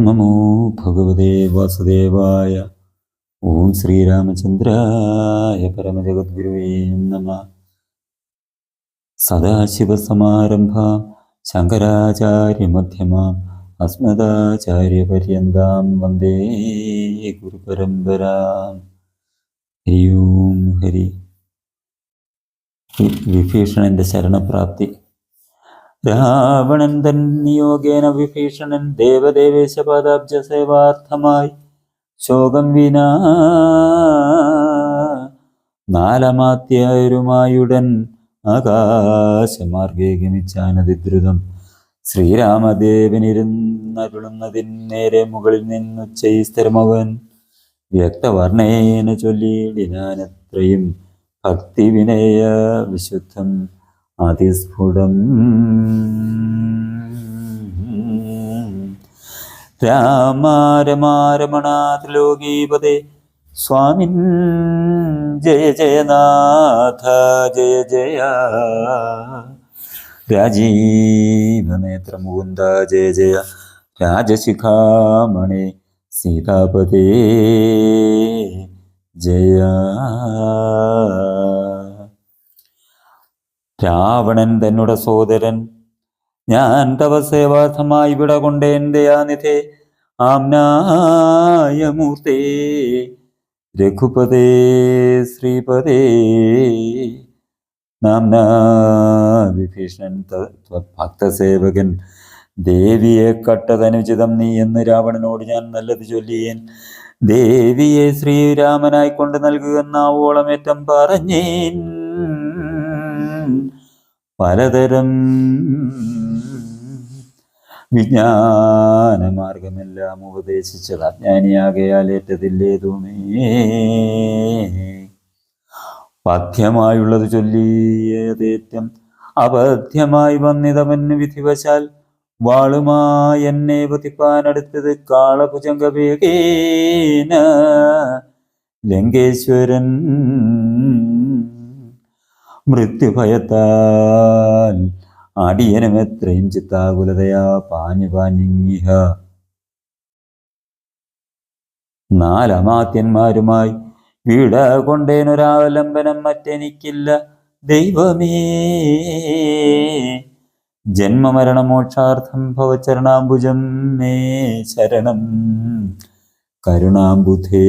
ഓം നമോ ഭഗവതേ വാസുദേവായ ഓം ശ്രീരാമചന്ദ്രായ പരമജഗദ്ഗുരുവേ നമ സദാശിവസമാരംഭാം ശങ്കരാചാര്യമധ്യമാം അസ്മദാചാര്യപര്യന്താം വന്ദേ ഗുരുപരമ്പരാം ഹരി ഓം ഹരി വിഭീഷണന്റെ ശരണപ്രാപ്തി രാവണൻ തൻ നിയോഗേന വിഭീഷണൻ ദേവദേവേശ പദാബ്ജ സേവാർത്ഥമായി. ശോകം വിനാ നാലമാത്യരുമായുടൻ ആകാശമാർഗേ ഗമിച്ചാനതിദ്രുതം ശ്രീരാമദേവനിരുന്നരുളുന്നതിൻ നേരെ മുകളിൽ നിന്നു നിന്നുച്ചൈസ്തരമവൻ വ്യക്തവർണേന ചൊല്ലിയിടിനാനത്രയും ഭക്തി വിനയ വിശുദ്ധം. അതിസ്ഫുടം. രാമാരമാരമണാത്രിലോകീപതേ സ്വാമിൻ. ജയ ജയനാഥ ജയ ജയ. രാജീവനേത്ര മുകുന്ദ ജയ ജയ. രാജശിഖാമണി സീതാപതേ. ജയ. രാവണൻ തന്നുടെ സോദരൻ ഞാൻ തവ സേവാർത്ഥമായി ഇവിടെ കൊണ്ടേൻ ദയാനിധേ ആംനായമൂർത്തേ രഘുപതേ ശ്രീപതേ നാംന വിഭീഷണൻ ഭക്തസേവകൻ ദേവിയെ കട്ടതനുചിതം നീ എന്ന് രാവണനോട് ഞാൻ നല്ലത് ചൊല്ലിയേൻ. ദേവിയെ ശ്രീരാമനായിക്കൊണ്ട് നൽകുകെന്നാവോളമേറ്റം പറഞ്ഞേൻ. പലതരം വിജ്ഞാനമാർഗമെല്ലാം ഉപദേശിച്ചത് അജ്ഞാനിയാകയാൽ ഏറ്റതില്ലേതുമേ പഥ്യമായുള്ളത് ചൊല്ലിയതേറ്റം അപഥ്യമായി വന്നിതവന് വിധിവശാൽ വാളുമായി എന്നെ പതിപ്പാനടുത്തത് കാളഭുജംഗവേഗേന ലങ്കേശ്വരൻ മൃത്യുഭയത്താൽ അടിയനും എത്രയും ചിത്താകുലതയാ പാഞ്ഞു പാഞ്ഞിങ്ങിഹ. നാലമാത്യന്മാരുമായി വീട കൊണ്ടേനൊരാവലംബനം മറ്റെനിക്കില്ല ദൈവമേ. ജന്മമരണമോക്ഷാർത്ഥം ഭവചരണാംബുജം മേ ശരണം. കരുണാംബുധേ.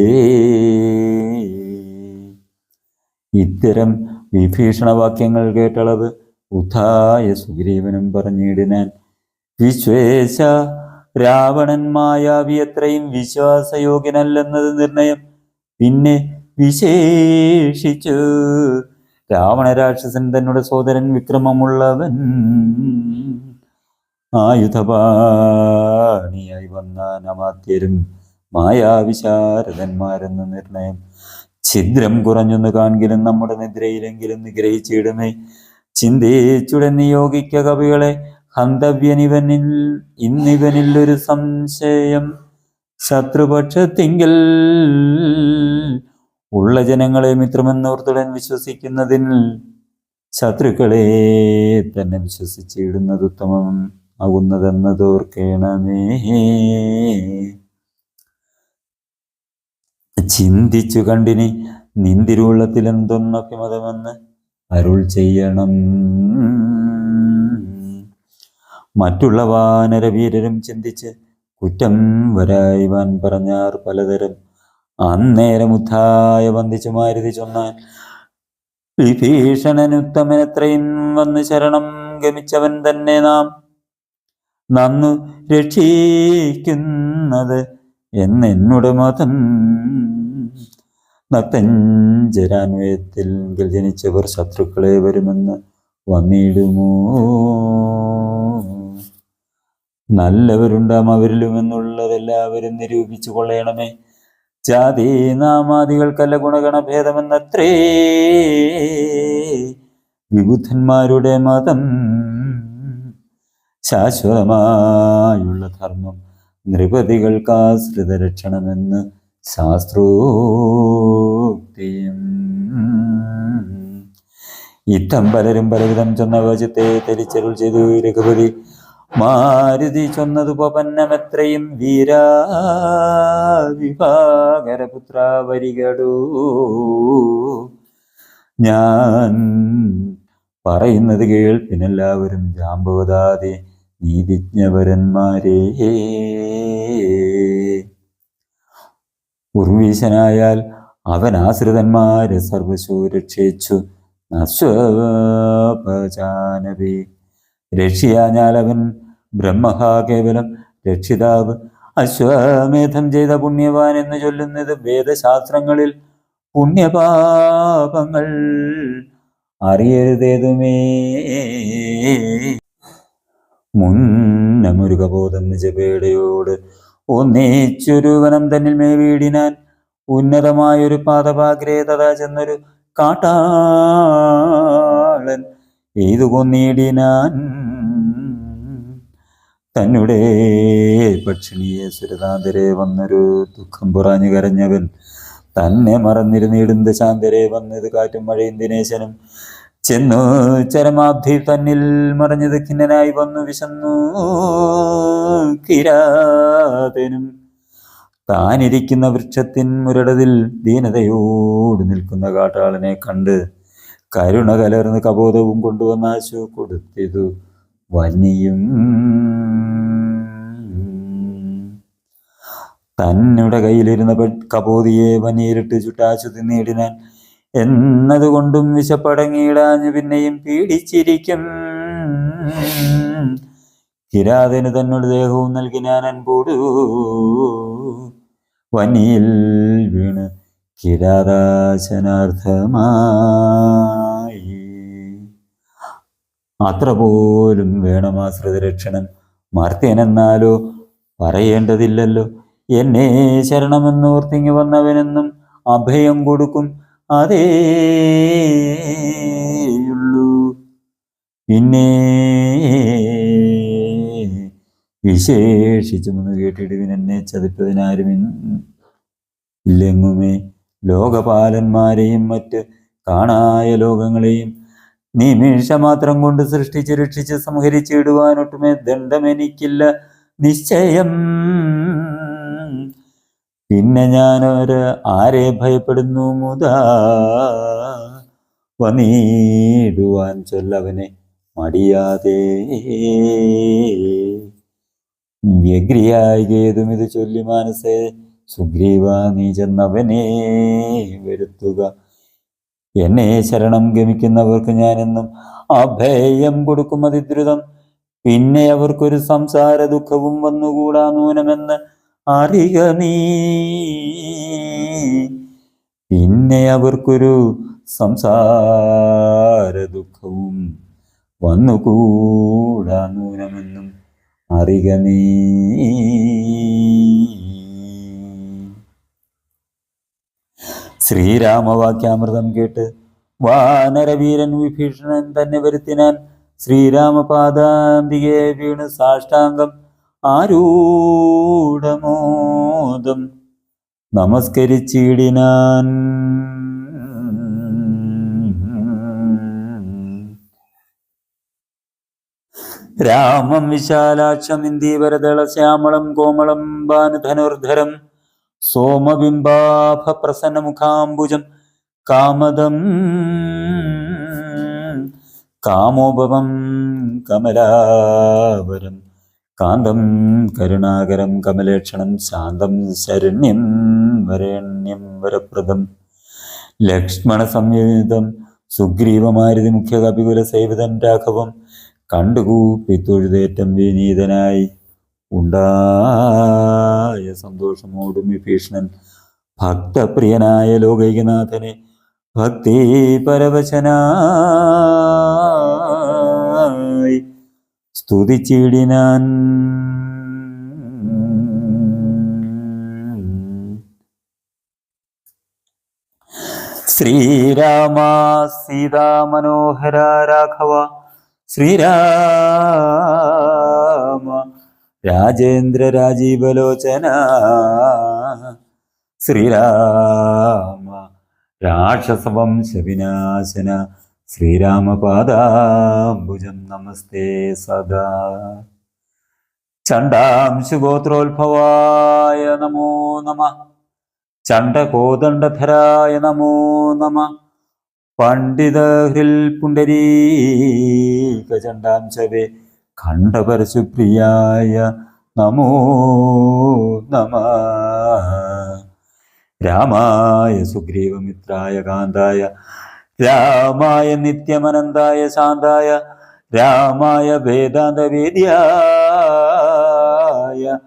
ഇത്തരം വിഭീഷണവാക്യങ്ങൾ കേട്ടളവ് ഉദ്ധായ സുഗ്രീവനും പറഞ്ഞിടിനാൻ. വിശ്വേശ രാവണൻ മായാവി അത്രയും വിശ്വാസയോഗ്യനല്ലെന്നത് നിർണയം. പിന്നെ വിശേഷിച്ചു രാവണ രാക്ഷസൻ സോദരൻ വിക്രമമുള്ളവൻ. ആയുധപാണിയായി വന്ന നമാത്യരും മായാവിശാരദന്മാരെന്ന് നിർണയം. ഛിദ്രം കുറഞ്ഞൊന്ന് കാൺകിലും നമ്മുടെ നിദ്രയിലെങ്കിലും നിഗ്രഹിച്ചിടുമേ. ചിന്തേച്ചുടൻ നിയോഗിക്ക കവികളെ ഹന്തവ്യനിവനിൽ ഇന്നിവനിൽ ഒരു സംശയം. ശത്രുപക്ഷത്തിങ്കിൽ ഉള്ള ജനങ്ങളെ മിത്രമെന്നോർത്തുടൻ വിശ്വസിക്കുന്നതിൽ ശത്രുക്കളെ തന്നെ വിശ്വസിച്ചിടുന്നത് ഉത്തമം. ആകുന്നതെന്നതോർക്കേണമേ ചിന്തിച്ചു കണ്ടിനി നിന്തിരുള്ളത്തിൽ എന്തൊന്നൊക്കെ മതമെന്ന് അരുൾ ചെയ്യണം. മറ്റുള്ള വാനരവീരരും ചിന്തിച്ച് കുറ്റം വരായിവാൻ പറഞ്ഞാർ പലതരം. അന്നേരം ഉദ്ധായ വന്ദിച്ചു മാരുതി ചൊന്നാൻ വിഭീഷണനുത്തമനത്രയും വന്ന് ശരണം ഗമിച്ചവൻ തന്നെ നാം. നന്നു രക്ഷിക്കുന്നത് എന്നെന്നുടെ മതം നക്തഞ്ചരാന്വയത്തിൽ ജനിച്ചവർ ശത്രുക്കളെ വരുമെന്ന് വന്നിടുമോ? നല്ലവരുണ്ടാം അവരിലുമെന്നുള്ളതെല്ലാവരും നിരൂപിച്ചു കൊള്ളയണമേ ജാതി നാമാദികൾക്കല്ല ഗുണഗണഭേദമെന്നത്രേ. വിബുദ്ധന്മാരുടെ മതം ശാശ്വതമായുള്ള ധർമ്മം. നൃപതികൾക്കാശ്രിത രക്ഷണമെന്ന് ശാസ്ത്രോക്തിയും ഇത്തം പലരും പലവിധം ചെന്ന വചത്തെ തെരിച്ചരുൾ ചെയ്തു രഘുപതി. മാരുതി ചൊന്നതു പപന്നമെത്രയും വീരാ വിഭാകരപുത്ര വരികടൂ. ഞാൻ പറയുന്നത് കേൾപ്പിനെല്ലാവരും ജാമ്പവതാതെ നീതിജ്ഞവരന്മാരേ. ഉർവീശനായാൽ അവൻ ആശ്രിതന്മാരെ സർവശൂരക്ഷിച്ചു രക്ഷിയാഞ്ഞാൽ അവൻ ബ്രഹ്മഹാ കേവലം രക്ഷിതാവ്. അശ്വമേധം ചെയ്ത പുണ്യവാൻ എന്ന് ചൊല്ലുന്നത് വേദശാസ്ത്രങ്ങളിൽ പുണ്യപാപങ്ങൾ അറിയരുതേതുമേ. മുന്നമുരുകബോധം നിജപേടയോട് ഒന്നേച്ചൊരു വനം തന്നിൽ മേവീടിനാൻ ഉന്നതമായൊരു പാദപാഗ്രേ തഥാ ചെന്നൊരു കാട്ടാളൻ എയ്തു കൊന്നീടിനാൻ തന്നെ പക്ഷിണിയെ സുരതാന്തരെ വന്നൊരു ദുഃഖം പുറാഞ്ഞു കരഞ്ഞവൻ. തന്നെ മറന്നിരുന്നിടുന്ന ശാന്തരെ വന്നത് കാറ്റും മഴയും ദിനേശനും. ചെന്നു ചരമാബ്ധി തന്നിൽ മറഞ്ഞത് ഖിന്നനായി വന്നു വിശന്നു കിരാതനും. താനിരിക്കുന്ന വൃക്ഷത്തിൻ മുരടതിൽ ദീനതയോട് നിൽക്കുന്ന കാട്ടാളനെ കണ്ട് കരുണ കലർന്ന് കബോധവും കൊണ്ടുവന്ന ആശു കൊടുത്തിതു. വന്നിയും തന്നുടെ കയ്യിലിരുന്ന കബോധിയെ വനിയിലിട്ട് ചുട്ടാശു തിന്നിടിനാൻ എന്നതുകൊണ്ടും വിശപ്പടങ്ങിയിടാഞ്ഞു പിന്നെയും പീഡിച്ചിരിക്കും. കിരാതന് തന്നോട് ദേഹവും നൽകി ഞാൻ അൻപോടു. വനിയിൽ വീണ് കിരാതാശനാർത്ഥമായി. അത്ര പോലും വേണമാശ്രിത രക്ഷണൻ മർത്യനെന്നാലോ പറയേണ്ടതില്ലല്ലോ. എന്നെ ശരണമെന്നോർത്തിങ്ങി വന്നവനെന്നും അഭയം കൊടുക്കും. അതേയുള്ളൂ പിന്നെ വിശേഷിച്ചുമെന്ന് കേട്ടിടുവിൻ എന്നെ ചതിപ്പതിനാരും ഇല്ലെങ്ങുമേ? ലോകപാലന്മാരെയും മറ്റ് കാണായ ലോകങ്ങളെയും നിമിഷ മാത്രം കൊണ്ട് സൃഷ്ടിച്ച് രക്ഷിച്ച് സംഹരിച്ചിടുവാനൊട്ടുമേ ദണ്ഡമെനിക്കില്ല. നിശ്ചയം പിന്നെ ഞാനൊരു ആരെ ഭയപ്പെടുന്നു മുതാ? വനീടുവാൻ ചൊല്ലവനെ മടിയാതെ. വ്യഗ്രിയായി കേതും ഇത് ചൊല്ലി മനസ്സേ സുഗ്രീവ നീ ചെന്നവനെ വരുത്തുക. എന്നെ ശരണം ഗമിക്കുന്നവർക്ക് ഞാനെന്നും അഭയം കൊടുക്കും അതിദ്രുതം. പിന്നെ അവർക്കൊരു സംസാര ദുഃഖവും വന്നുകൂടാ നൂനമെന്ന് അറിക നീ. പിന്നെ അവർക്കൊരു സംസാര ദുഃഖവും വന്നുകൂടാ നൂനമെന്നും അറിക നീ. ശ്രീരാമവാക്യാമൃതം കേട്ട് വാനരവീരൻ വിഭീഷണൻ തന്നെ വരുത്തിനാൻ ശ്രീരാമപാദാന്തികെ വീണ് സാഷ്ടാംഗം ആരൂഢമോദം നമസ്കരിച്ചിടിനാൻ. രാമം വിശാലാക്ഷം ഇന്ദീവരദള ശ്യാമളം കോമളം ഭാനുധനുർധരം സോമബിംബാഭ പ്രസന്നമുഖാംബുജം കാമദം കാമോപമം കമലാവരം. കാന്തം കരുണാകരം കമലേക്ഷണം ശാന്തം ശരണ്യം വരേണ്യം വരപ്രദം. ലക്ഷ്മണ സംയുതം സുഗ്രീവമാരുതി മുഖ്യ കപികുല സേവിതൻ രാഘവം കണ്ടുകൂപ്പി തൊഴുതേറ്റം വിനീതനായി. ഉണ്ടായ സന്തോഷമോടും വിഭീഷണൻ ഭക്തപ്രിയനായ ലോകൈകനാഥനെ ഭക്തി പരവശനായി സ്തുതിച്ചിടിനാൻ. ശ്രീരാമ സീതാമനോഹര രാഘവ ശ്രീരാമ രാജേന്ദ്ര രാജീവലോചന ശ്രീരാമ രാക്ഷസവംശവിനാശന ശ്രീരാമപാദാംബുജം നമസ്തേ സദാ. ചണ്ടാംശുഗോത്രോത്ഭവായ നമോ നമ. ചണ്ടകോദണ്ഡധരായ നമോ നമ. പണ്ഡിതഹൃൽ പുണ്ടരീക ചണ്ടാംശവേ ഖണ്ഡപരശുപ്രിയായ നമോ നമ. രാമായ സുഗ്രീവമിത്രായ കാന്തായ രാമായ നിത്യമനന്തായ ശാന്തായ രാമായ വേദാന്തവേദ്യായ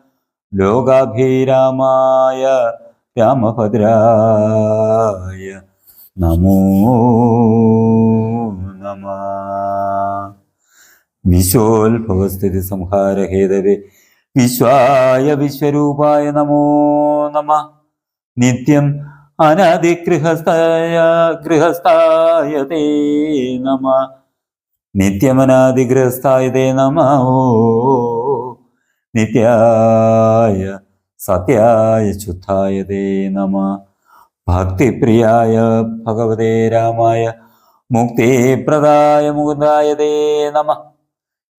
ലോകാഭിരാമായ രാമഭദ്രായ. നമോ നമ. വിശ്വോത്ഭവസ്ഥിതി സംഹാരഹേതവേ വിശ്വായ വിശ്വരൂപായ നമോ നമ. നിത്യം അനാദിഗൃഹസ്ഥായ ഗൃഹസ്ഥായ തേ നമ. നിത്യമനാദിഗൃഹസ്ഥായ തേ നമ. ഓ. നിത്യായ സത്യായ ശുദ്ധായ തേ നമ. ഭക്തിപ്രിയായ ഭഗവതേ രാമായ മുക്തിപ്രദായ മുകുന്ദായ തേ നമ.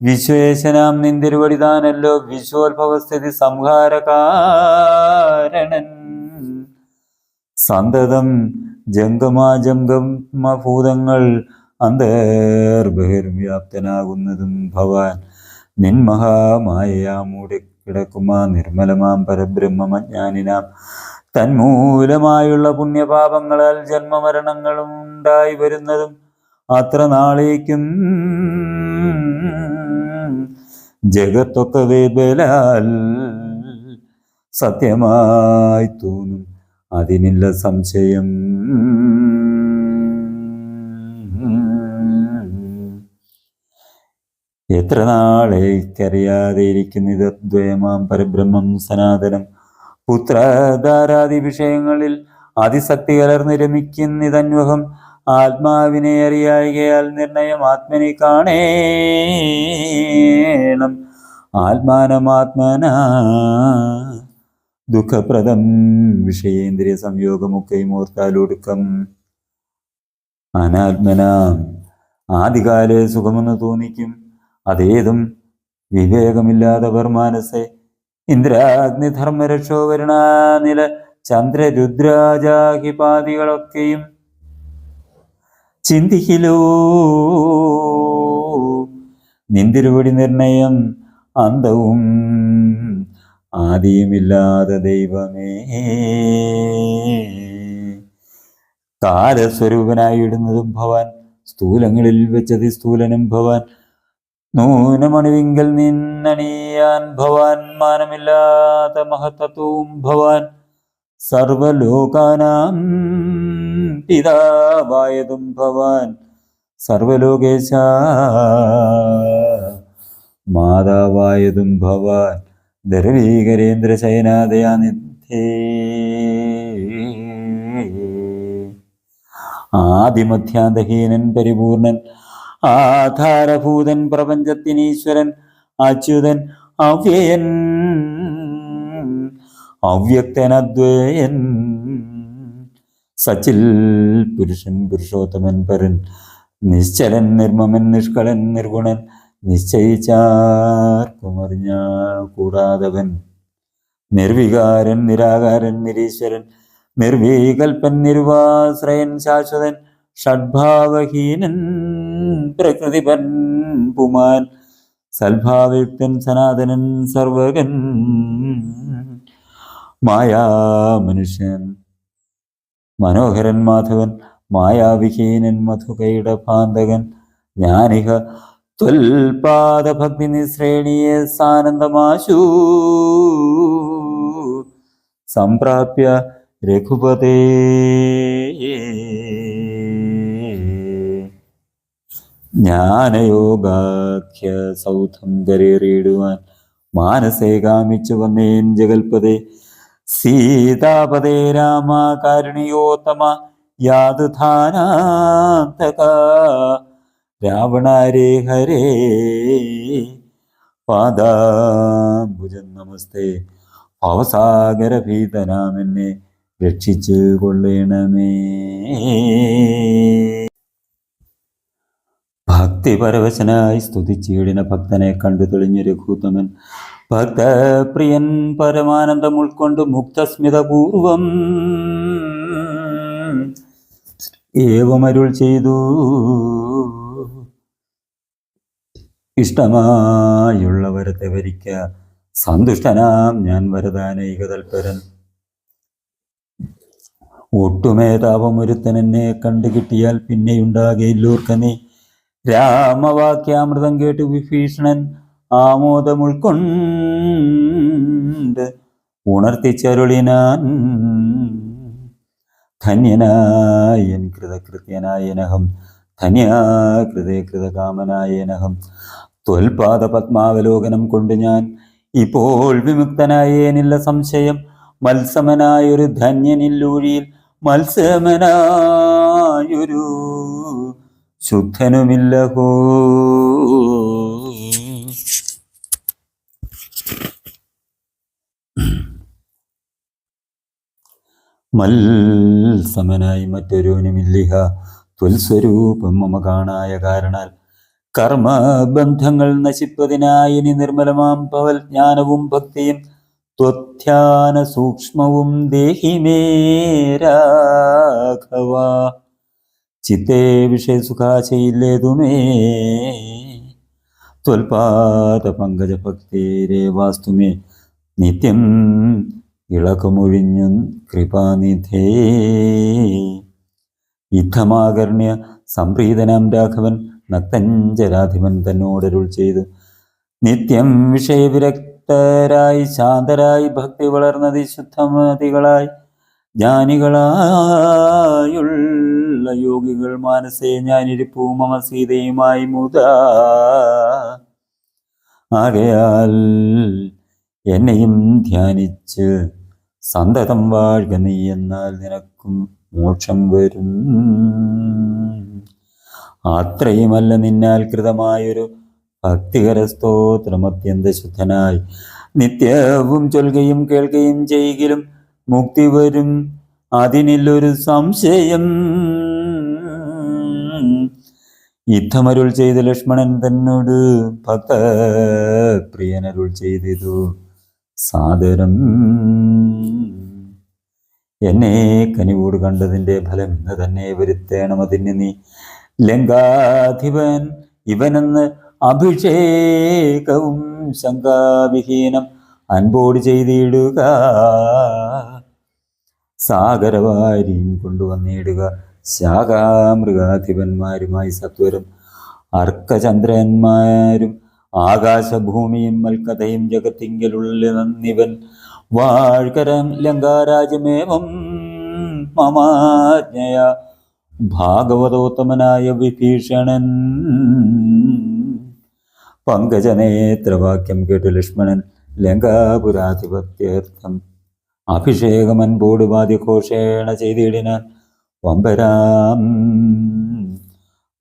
വിശ്വേശനാം നിന്തിരുവടിതാനല്ലോ വിശ്വോത്ഭവസ്ഥിതി സംഹാരകാരണൻ. സന്തതം ജംഗമാജംഗമഭൂതങ്ങൾ അന്തർബഹിർവ്യാപ്തനാകുന്നതും ഭവാൻ. നിന്മഹാമായ മൂടി കിടക്കുമാ നിർമ്മലമാം പരബ്രഹ്മമജ്ഞാനിനാം. തന്മൂലമായുള്ള പുണ്യപാപങ്ങളാൽ ജന്മമരണങ്ങളും ഉണ്ടായി വരുന്നതും അത്ര നാളേക്കും ജഗത്തൊക്കെ ബലാൽ സത്യമായി തോന്നും. അതിനില്ല സംശയം. എത്ര നാളേക്കറിയാതെ ഇരിക്കുന്നത് ദ്വയമാം പരബ്രഹ്മം സനാതനം. പുത്രധാരാദി വിഷയങ്ങളിൽ അതിശക്തി കലർന്ന് രമിക്കുന്നിതന്വഹം ആത്മാവിനെ അറിയായികയാൽ നിർണയം ആത്മനെ കാണേണം. ആത്മാനമാത്മന ദുഃഖപ്രദം. വിഷയേന്ദ്രിയ സംയോഗമൊക്കെ ഓർത്താലൊടുക്കം അനാത്മന. ആദികാലെ സുഖമെന്ന് തോന്നിക്കും. അതേതും വിവേകമില്ലാത്തവർ മാനസെ. ഇന്ദ്രാഗ്നി ധർമ്മരക്ഷോ വരുണാനില ചന്ദ്രരുദ്രാജാഹിപാദികളൊക്കെയും ചിന്തിക്കിലോ. നിന്തിരുവടി നിർണയം അന്തവും ആദിയുമില്ലാതെ ദൈവമേ. കാലസ്വരൂപനായി ഇടുന്നതും ഭവാൻ സ്ഥൂലങ്ങളിൽ വെച്ചത് സ്ഥൂലനും ഭവാൻ. നൂനമണിവിങ്കൽ നിന്നണിയാൻ ഭവാൻ മാനമില്ലാത്ത മഹത്തത്വവും ഭവാൻ. സർവലോകാനാം പിതാവായതും ഭവാൻ. സർവലോകേശ മാതാവായതും ഭവാൻ. ധർവീകരേന്ദ്ര ശയനാദയാനിധേ ആദിമധ്യാന്തഹീനൻ പരിപൂർണൻ ആധാരഭൂതൻ പ്രപഞ്ചത്തിനീശ്വരൻ അച്യുതൻ അവ്യയൻ അവ്യക്തനദ്വയൻ സച്ചിൽ പുരുഷൻ പുരുഷോത്തമൻ പരൻ നിശ്ചലൻ നിർമ്മമൻ നിഷ്കളൻ നിർഗുണൻ നിശ്ചയിച്ചാർക്കും അറിഞ്ഞ കൂടാതവൻ നിർവികാരൻ നിരാകാരൻ നിരീശ്വരൻ നിർവീകൽപ്പൻ നിർവാശ്രയൻ ശാശ്വതൻ ഷഡ്ഭാവഹീനൻ പ്രകൃതിപൻ പുമാൻ സൽഭാവയുക്തൻ സനാതനൻ സർവകൻ മായാ മനുഷ്യൻ മനോഹരൻ മാധവൻ മായാവിഹീനൻ മധുകൈട ഭാന്തകൻ ജ്ഞാനിക ത്വൽപാദഭക്തി നിശ്രേണിയെ സാനന്ദമാശു. സംപ്രാപ്യ രഘുപതേ. ജ്ഞാനയോഗാഖ്യ സൗധം കരേറിയിടുവാൻ മാനസേ കാമിച്ചു വന്നേൻ ജഗൽപദേ സീതാപദേ രാമ കാരുണിയോത്തമ യാതുധാനാന്തക രാവണാരേ ഹരേ. പാദാംബുജം നമസ്തേ. ഭവസാഗരഭീതനാമെന്നെ രക്ഷിച്ചു കൊള്ളണമേ. ഭക്തിപരവശനായി സ്തുതിച്ചീടിന ഭക്തനെ കണ്ടു തെളിഞ്ഞു രഘൂത്തമൻ ഭക്തപ്രിയൻ പരമാനന്ദം ഉൾക്കൊണ്ട് മുക്തസ്മിതപൂർവം ഏവമരുൾ ചെയ്തു. ഇഷ്ടമായുള്ള വരത്തെ വരിക്ക സന്തുഷ്ടനാം ഞാൻ വരദാനൈക തൽപരൻ ഒട്ടുമേ താപമൊരുത്തൻ എന്നെ കണ്ടു കിട്ടിയാൽ പിന്നെയുണ്ടാകയില്ലൂർക്ക നീ. രാമവാക്യാമൃതം കേട്ട് വിഭീഷണൻ ആമോദം ഉൾക്കൊണ്ട് ഉണർത്തിച്ചരുളിനാൻ. ധന്യനായൻ കൃതകൃത്യനായനഹം ധന്യാകൃതേ കൃതകാമനായനഹം ത്വൽപാദ പത്മാവലോകനം കൊണ്ട് ഞാൻ ഇപ്പോൾ വിമുക്തനായേനില്ല സംശയം മത്സമനായൊരു ധന്യനില്ലൂഴിയിൽ മത്സമനായൊരു ശുദ്ധനുമില്ലഹോ. മത്സമനായി മറ്റൊരുവനുമില്ലിഹ. ത്വൽസ്വരൂപം മമ കാണായ കാരണാൽ കർമ്മബന്ധങ്ങൾ നശിപ്പതിനായി ഇനി നിർമ്മലമാം പവൽ ജ്ഞാനവും ഭക്തിയും. ത്വധ്യാന സൂക്ഷ്മവും ദേഹിമേരാഘവ ചിത്തേ വിഷയസുഖാശയില്ലേതുമേ ത്വൽപാദ പങ്കജ ഭക്തിരേ വാസ്തുമേ. നിത്യം ഇളക്കമൊഴിഞ്ഞു കൃപാനിധേ. യുദ്ധമാകർണ്യ സംപ്രീതനാം രാഘവൻ നക്തഞ്ചരാധിപൻ തന്നോടരുൾ ചെയ്തു. നിത്യം വിഷയവിരക്തരായി ശാന്തരായി ഭക്തി വളർന്നതി ശുദ്ധമതികളായി ജ്ഞാനികളായുള്ള യോഗികൾ മാനസേ ഞാനിരിപ്പൂ മമ സീതയുമായി മുത. ആകയാൽ എന്നെയും ധ്യാനിച്ച് സന്തതം വാഴ്ക നീ എന്നാൽ നിനക്കും മോക്ഷം വരും. അത്രയുമല്ല നിന്നാൽ കൃതമായൊരു ഭക്തികര സ്തോത്രം അത്യന്ത ശുദ്ധനായി. നിത്യവും ചൊൽകയും കേൾക്കുകയും ചെയ്യുകയും മുക്തി വരും. അതിനില്ലൊരു സംശയം. യുദ്ധമരുൾ ചെയ്ത് ലക്ഷ്മണൻ തന്നോട് ഭക്ത പ്രിയനരുൾ ചെയ്തു സാദരം. എന്നെ കനിവോട് കണ്ടതിന്റെ ഫലം ഇന്ന് തന്നെ വരുത്തേണം. അതിന് നീ ലങ്കാധിപൻ ഇവനെന്ന് അഭിഷേകവും ശങ്കാവിഹീനം അൻപോട് ചെയ്തിടുക. സാഗരവാരിയും കൊണ്ടുവന്നിടുക. ശാഖാമൃഗാധിപന്മാരുമായി സത്വരം അർക്കചന്ദ്രന്മാരും ആകാശഭൂമിയും മൽക്കഥയും ജഗത്തിങ്കലുള്ള നന്ദിവൻ വാഴ്കരം ലങ്കാരാജമേവം മമാജ്ഞയ. ഭാഗവതോത്തമനായ വിഭീഷണൻ. പങ്കജനേത്രവാക്യം കേട്ടു ലക്ഷ്മണൻ ലങ്കാപുരാധിപത്യർത്ഥം. അഭിഷേകമൻപോട് വാദ്യഘോഷേണ ചെയ്തിടിനാൻ വമ്പരാം.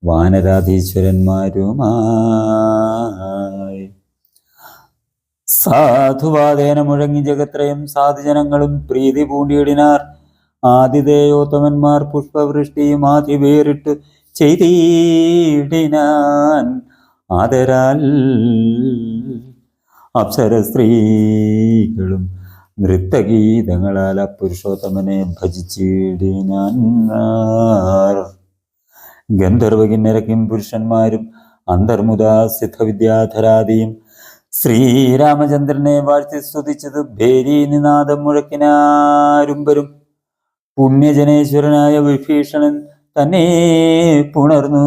വാനരാധീശ്വരന്മാരുമായി. സാധുവാദേന മുഴങ്ങി ജഗത്രയും സാധുജനങ്ങളും പ്രീതി പൂണ്ടിയിടിനാർ. ആതിഥേയോത്തമന്മാർ പുഷ്പവൃഷ്ടിയും ആദ്യ വേറിട്ട് ചെയ്തിടിനാൻ ആദരാൽ. അപ്സര സ്ത്രീകളും നൃത്തഗീതങ്ങളാൽ പുരുഷോത്തമനെ ഭജിച്ചിടിനാൻ ഗന്ധർവകിന്നരക്കും പുരുഷന്മാരും അന്തർമുദ സിദ്ധവിദ്യാധരാദിയും ശ്രീരാമചന്ദ്രനെ വാഴ്ത്തി സ്തുതിച്ചത് ഭേരീനിനാദം മുഴക്കിനാരുംബരും പുണ്യജനേശ്വരനായ വിഭീഷണൻ തന്നെ പുണർന്നു.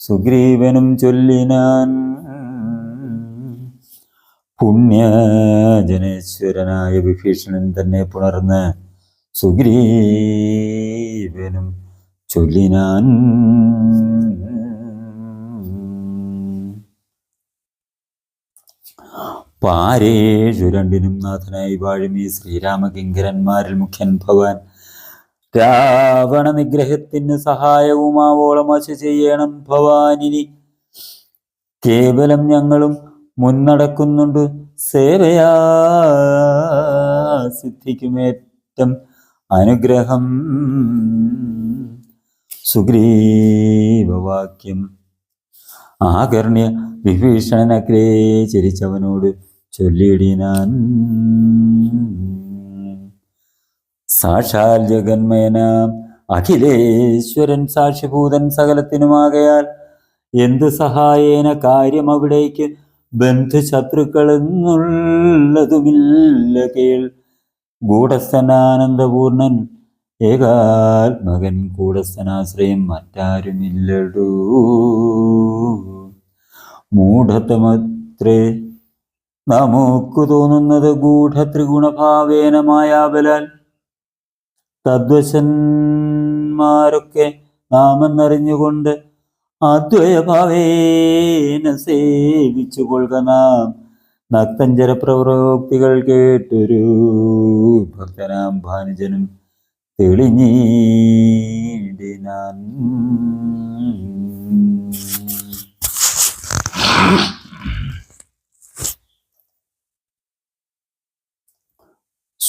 സുഗ്രീവനും ചൊല്ലിനാൻ പുണ്യജനേശ്വരനായ വിഭീഷണൻ തന്നെ പുണർന്ന് സുഗ്രീവനും ചൊല്ലിനാൻ പാരേഷു രണ്ടിനും നാഥനായി വാഴുമി ശ്രീരാമകിങ്കരന്മാരിൽ മുഖ്യൻ ഭഗവാൻ. രാവണ നിഗ്രഹത്തിന് സഹായവുമാവോളം അശ ചെയ്യണം ഭവാനിനി കേവലം ഞങ്ങളും മുന്നടക്കുന്നുണ്ട് സേവയാ സിദ്ധിക്കുമേറ്റം അനുഗ്രഹം. സുഗ്രീവവാക്യം. ആകർണ്യ വിഭീഷണനഗ്രേ ചരിച്ചവനോട് ചൊല്ലിടിനാൻ. സാക്ഷാൽ ജഗന്മയനാം അഖിലേശ്വരൻ സാക്ഷിഭൂതൻ സകലത്തിനുമാകയാൽ എന്ത് സഹായേന കാര്യം അവിടേക്ക് ബന്ധുശത്രുക്കളെന്നുള്ളതുമില്ല കേൾ. ഗൂഢസ്ഥനാനന്ദപൂർണൻ ഏകാത്മകൻ കൂടസ്ഥനാശ്രയം മറ്റാരുമില്ലടൂ. മൂഢത്തമത്രേ നമുക്കു തോന്നുന്നത് ഗൂഢത്രിഗുണഭാവേന മായാബലാൽ. തദ്വശന്മാരൊക്കെ നാമെന്നറിഞ്ഞുകൊണ്ട് അദ്വയഭാവേന സേവിച്ചു കൊള്ളുക നാം. നക്തഞ്ചര പ്രവൃത്തികൾ കേട്ടൊരു ഭക്തനാം ഭാനുജനും തെളിഞ്ഞീടിനാൻ.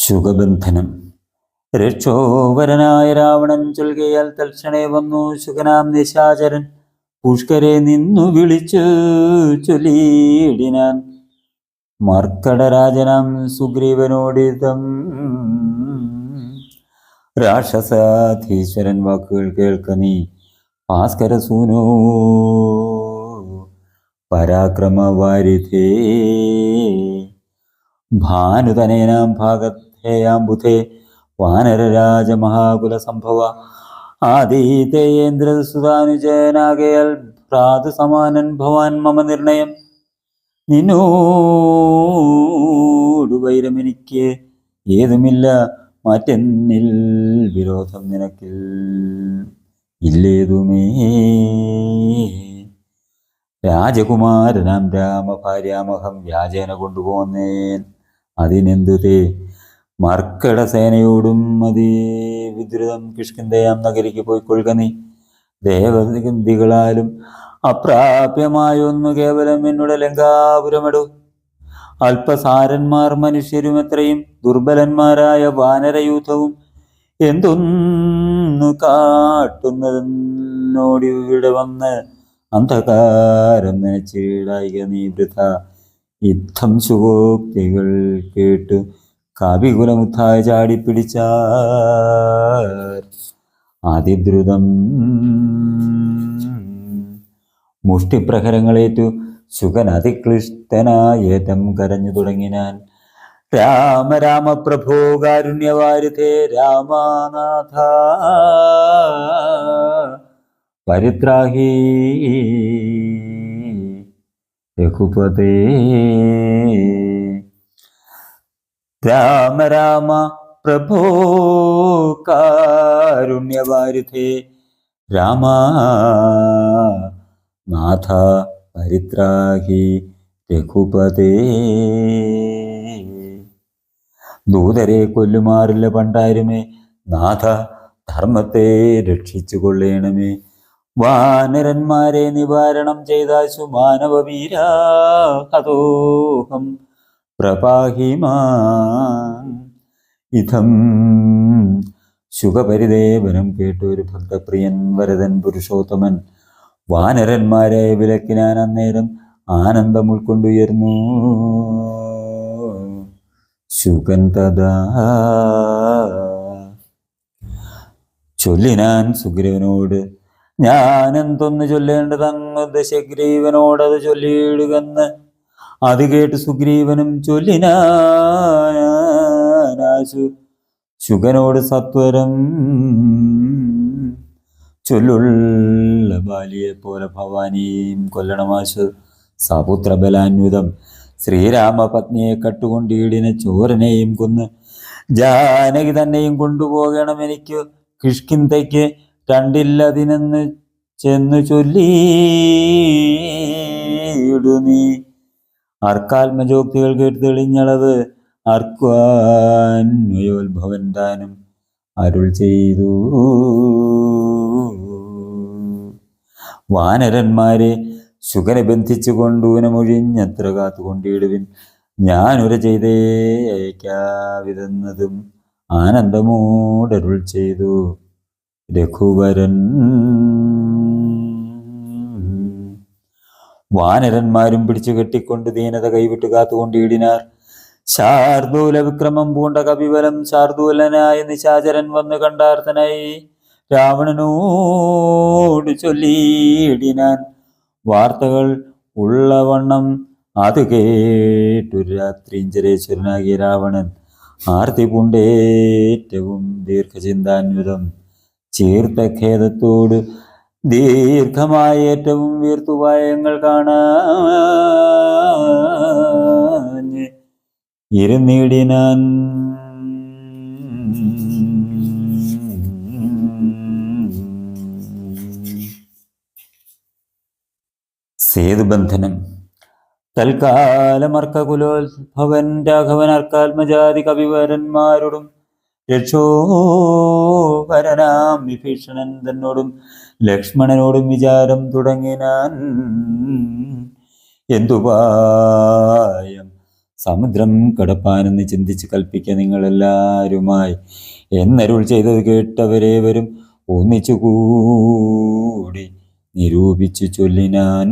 ശുഗബന്ധനം രക്ഷോവരനായ രാവണൻ ചൊൽകയാൽ തൽക്ഷണേ വന്നു ശുഖനാം നിശാചരൻ. പുഷ്കരെ നിന്നു വിളിച്ചു ചൊല്ലിയിടിനാൻ. മർക്കടരാജനാം സുഗ്രീവനോടിതം രാക്ഷസാധീശ്വരൻ വാക്കുകൾ കേൾക്ക നീ. ഭാസ്കരസൂനോ പരാക്രമവാരിധേ. ഭാനുതനേനാം ഭാഗത്തേയാം ബുധേ വാനരരാജ മഹാകുല സംഭവ ആദിതേന്ദ്രസുതാനുജനാകയാൽ ഭ്രാതു സമാനൻ ഭവാൻ മമ നിർണയം. നിന്നോടു വൈരമെനിക്ക് ഏതുമില്ല മറ്റെന്നിൽ വിരോധം നിനക്കിൽ ഇല്ലേതുമേ. രാജകുമാരനാം രാമഭാര്യാമഹം വ്യാജേന കൊണ്ടുപോന്നേൻ. അതിനെന്തു മർക്കട സേനയോടും അതേ വിദ്രുതം കിഷ്കിന്തയാം നഗരിക്ക് പോയിക്കൊള്ളുക നീ. ദേവഗന്ധികളാലും അപ്രാപ്യമായൊന്നു കേവലം എന്നോട് ലങ്കാപുരമിടൂ. അല്പസാരന്മാർ മനുഷ്യരും എത്രയും ദുർബലന്മാരായ വാനരയൂഥവും എന്തൊന്നു കാട്ടുന്നതെന്നോട് ഇവിടെ വന്ന് അന്ധകാരം നനച്ചിടായിക നീ വൃഥ. യുദ്ധം ശുഭോക്തികൾ കേട്ടു കാവികുലമുത്തായ ചാടിപ്പിടിച്ച അതിദ്രുതം. മുഷ്ടിപ്രഹരങ്ങളേറ്റു സുഖൻ അതിക്ലിഷ്ടനായേറ്റം കരഞ്ഞു തുടങ്ങിനാൻ. രാമ രാമ പ്രഭോ കാരുണ്യവാരിധേ രാമനാഥ. പരിത്രാഹി. രഘുപതേ. രാമ രാമ പ്രഭോ കാരുണ്യവാരിധേ. രാമ നാഥ പരിത്രാഹി രഘുപതേ. ദൂതരെ കൊല്ലുമാറില്ല പണ്ടാരുമേ. നാഥ ധർമ്മത്തെ രക്ഷിച്ചു കൊള്ളേണമേ. വാനരന്മാരെ നിവാരണം ചെയ്താശു മാനവവീരാഹതോഹം പ്രപാഹിമാ ഇതം ശുഖപരിദേവനം കേട്ടൊരു ഭക്തപ്രിയൻ വരതൻ പുരുഷോത്തമൻ വാനരന്മാരെ വിലക്കിനാൻ അന്നേരം ആനന്ദം ഉൾക്കൊണ്ടുയർന്നു ശുകൻ തഥാ. ചൊല്ലിനാൻ സുഗ്രീവനോട് ഞാൻ എന്തൊന്ന് ചൊല്ലേണ്ടതങ്ങ് ദശഗ്രീവനോടത് ചൊല്ലിയിടുകന്ന് അത് കേട്ട് സുഗ്രീവനും ചൊല്ലിനാശു ശുഗനോട് സത്വരം ചൊല്ലുള്ള ബാലിയെ പോലെ ഭവാനിയും കൊല്ലണമാശു സപുത്ര ബലാന്വിതം ശ്രീരാമപത്നിയെ കട്ടുകൊണ്ടീടിനെ ചോരനെയും കൊന്ന് ജാനകി തന്നെയും കൊണ്ടുപോകണം എനിക്ക്. കിഷ്കിന്തയ്ക്ക് രണ്ടില്ലതിനെന്ന് ചെന്നു ചൊല്ലിയിടു നീ അർക്കാത്മജോക്തികൾ കേട്ട് തെളിഞ്ഞളവ് അർക്കാന്വയോത്ഭവൻ താനും അരുൾ ചെയ്തു. വാനരന്മാരെ ശുഗനെ ബന്ധിച്ചു കൊണ്ടൂനമൊഴിഞ്ഞത്ര കാത്തുകൊണ്ടിടുവിൻ. ഞാനൊരു ചെയ്തേ അയക്കാവിതെന്നതും ആനന്ദമോടരുൾ ചെയ്തു. രഘുവരൻ വാനരന്മാരും പിടിച്ചു കെട്ടിക്കൊണ്ട് ദീനത കൈവിട്ട് കാത്തുകൊണ്ടിടിനാർ ശാർദൂല വിക്രമം പൂണ്ട കപിബലം ശാർദൂലനായ നിശാചരൻ വന്ന് കണ്ടാർത്തനായി. രാവണനോട് ചൊല്ലിയിടിനാൻ വാർത്തകൾ ഉള്ളവണ്ണം അത് കേട്ടു രാത്രിഞ്ചരേശ്വരനാകിയ രാവണൻ. ആർത്തി പൂണ്ടേറ്റവും ദീർഘചിന്താന്വിതം. ചീർത്ത ഖേദത്തോട് ദീർഘമായ ഏറ്റവും വീർത്തുപായങ്ങൾ കാണാൻ ഇരുന്നിടിനാൻ സേതുബന്ധനം. തൽക്കാലമർക്കകുലോത്ഭവൻ രാഘവൻ അർക്കാത്മജാതി കവിവരന്മാരോടും രക്ഷോപരനാം വിഭീഷണൻ തന്നോടും ലക്ഷ്മണനോടും വിചാരം തുടങ്ങിനാൻ എന്തുപായം സമുദ്രം കടപ്പാനെന്ന് ചിന്തിച്ച് കൽപ്പിക്കുക നിങ്ങളെല്ലാവരുമായി എന്നരുൾ ചെയ്തത് കേട്ടവരേവരും ഒന്നിച്ചുകൂടി നിരൂപിച്ചു ചൊല്ലിനാൻ.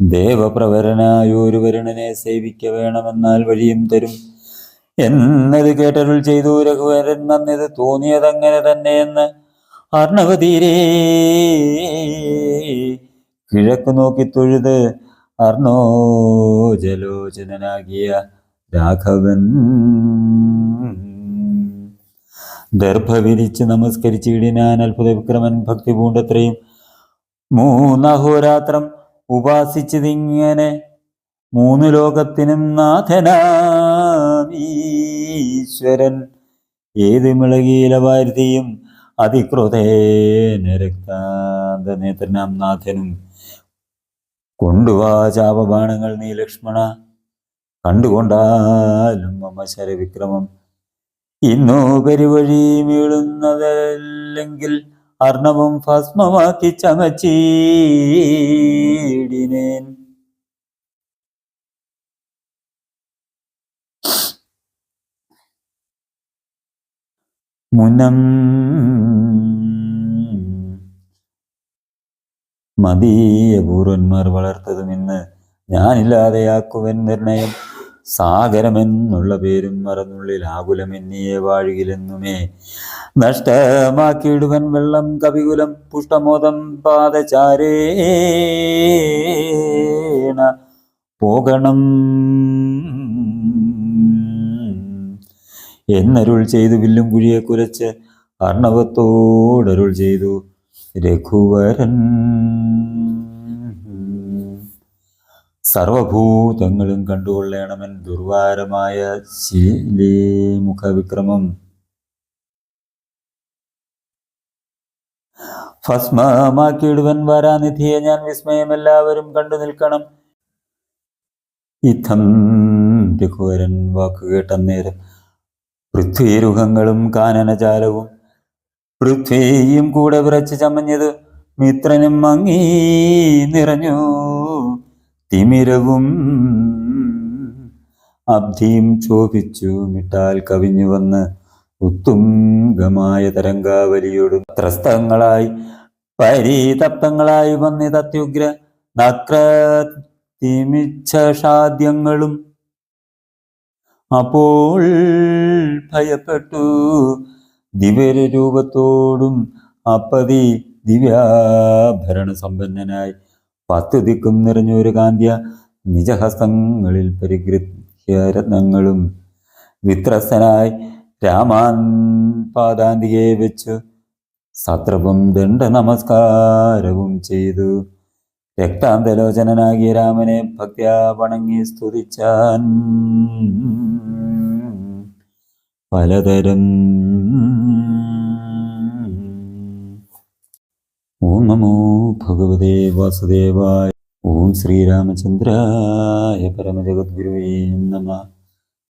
ദേവപ്രവരനായ ഒരു വരുണനെ സേവിക്ക വേണമെന്നാൽ വഴിയും തരും. എന്നത് കേട്ടരുൾ ചെയ്തു രഘുവരൻ നന്നിത് തോന്നിയതങ്ങനെ തന്നെയെന്ന് അർണവതീരേ. കിഴക്ക് നോക്കി തൊഴുത് അർണോജലോചനാകിയ രാഘവൻ. ദർഭ വിരിച്ച് നമസ്കരിച്ചിടിനാൻ അത്ഭുത വിക്രമൻ ഭക്തി പൂണ്ടത്രയും മൂന്നഹോരാത്രം ഉപാസിച്ചതിങ്ങനെ മൂന്ന് ലോകത്തിനും നാഥനാമീശ്വരൻ ഏത് മിളകിയില വാരുതിയും നാഥനും കൊണ്ടുവാ ചാപബാണങ്ങൾ നീ ലക്ഷ്മണ. കണ്ടുകൊണ്ടാലും മമ ശരവിക്രമം. ഇന്നോ പെരുവഴി വീഴുന്നതല്ലെങ്കിൽ അർണവും ഭസ്മമാക്കി ചമച്ചീടിനേൻ. മുനം മതീയപൂർവന്മാർ വളർത്തതും ഇന്ന് ഞാനില്ലാതെയാക്കുവൻ നിർണയം. സാഗരമെന്നുള്ള പേരും മറന്നുള്ളിൽ ആകുലമെന്നിയെ വാഴുകിലെന്നുമേ. നഷ്ടമാക്കിയിടുവൻ വെള്ളം കവികുലം പുഷ്ടമോദം പാദചാരേണ. പോകണം എന്നരുൾ ചെയ്തു വില്ലും കുഴിയെ കുരച്ച് അർണവത്തോടരുൾ ചെയ്തു രഘുവരൻ. സർവഭൂതങ്ങളും കണ്ടുകൊള്ളേണമെൻ ദുർവാരമായ ശീലീമുഖവിക്രമം. ഭസ്മമാക്കിയിടുവൻ വരാനിധിയെ ഞാൻ വിസ്മയം എല്ലാവരും കണ്ടു നിൽക്കണം. ഇത്തം രഘുവരൻ വാക്കുകേട്ട നേരം പൃഥ്വീരുഹങ്ങളും കാനനജാലവും പൃഥ്വിയും കൂടെ വിറച്ച് ചമഞ്ഞത് മിത്രനും മങ്ങി നിറഞ്ഞു. തിമിരവും അബ്ധിയും ചോഭിച്ചു മിട്ടാൽ കവിഞ്ഞു വന്ന് ഉത്തുംഗമായ തരംഗാവലിയോടും ത്രസ്തങ്ങളായി പരിതപ്തങ്ങളായി വന്നിത് അത്യുഗ്ര നക്രതിമിച്ഛാദ്യങ്ങളും അപ്പോൾ ഭയപ്പെട്ടു. ദിവ്യര രൂപത്തോടും അപ്പതി ദിവ്യാഭരണ സമ്പന്നനായി പത്ത് ദിക്കും നിറഞ്ഞൊരു കാന്ത്യ നിജഹസ്തങ്ങളിൽ പരിഗൃഹ്യരത്നങ്ങളും വിത്രസ്തനായി രാമാൻ പാദാന്തികെ വെച്ച് സത്രവും ദണ്ഡ നമസ്കാരവും ചെയ്തു. രക്താന്തലോചനനാകിയ രാമനെ ഭക്ത്യാ വണങ്ങി സ്തുതിച്ചാൻ പലതരം ഓം നമോ ഭഗവതേ വാസുദേവായ ഓം ശ്രീരാമചന്ദ്രായ പരമജഗദ്ഗുരുവേ നമ.